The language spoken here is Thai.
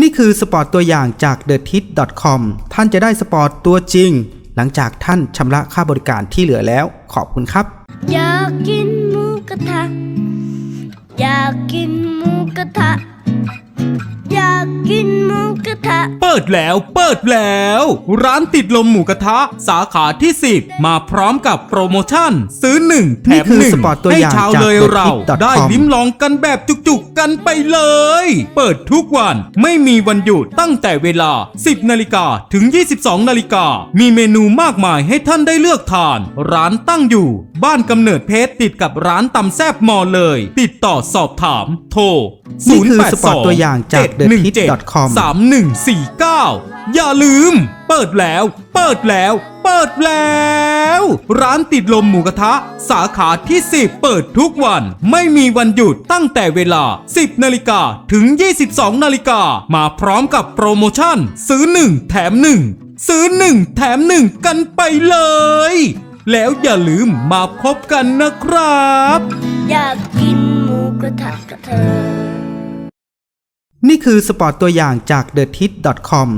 นี่คือสปอร์ตตัวอย่างจาก t h e t i t c o m ท่านจะได้สปอร์ตตัวจริง หลังจากท่านชำระค่าบริการที่เหลือแล้ว ขอบคุณครับ อยากกินหมูกระทะ อยากกินหมูกระทะ อยากกิน กระทะ เปิดแล้วเปิดแล้ว ร้านติดลมหมูกระทะ สาขาที่ 10 มาพร้อมกับโปรโมชั่น ซื้อ 1 แถนี่มคือหนึ่งสปอร์ตตัวให้อย่างชาวจากเลย The เรา Tip.com ได้ลิ้มลองกันแบบจุกๆกันไปเลย เปิดทุกวันไม่มีวันหยุดตั้งแต่เวลา 10 นาฬิกาถึง 22 นาฬิกา มีเมนูมากมายให้ท่านได้เลือกทาน ร้านตั้งอยู่ บ้านกำเนิดเพชรติดกับร้านตำแซบมอเลย ติดต่อสอบถาม โทรนี่คือสปอร์ตตัวอย่างจาก TheTip.com 3149 อย่าลืม เปิดแล้ว เปิดแล้ว เปิดแล้ว ร้านติดลมหมูกระทะ สาขาที่ 10 เปิดทุกวัน ไม่มีวันหยุดตั้งแต่เวลา 10 นาฬิกาถึง 22 นาฬิกา มาพร้อมกับโปรโมชั่น ซื้อ 1 แถม 1 ซื้อ 1 แถม 1 กันไปเลย แล้วอย่าลืมมาพบกันนะครับ อยากกินหมูกระทะกับเธอ คือสปอร์ตตัวอย่างจาก t h e t i t c o m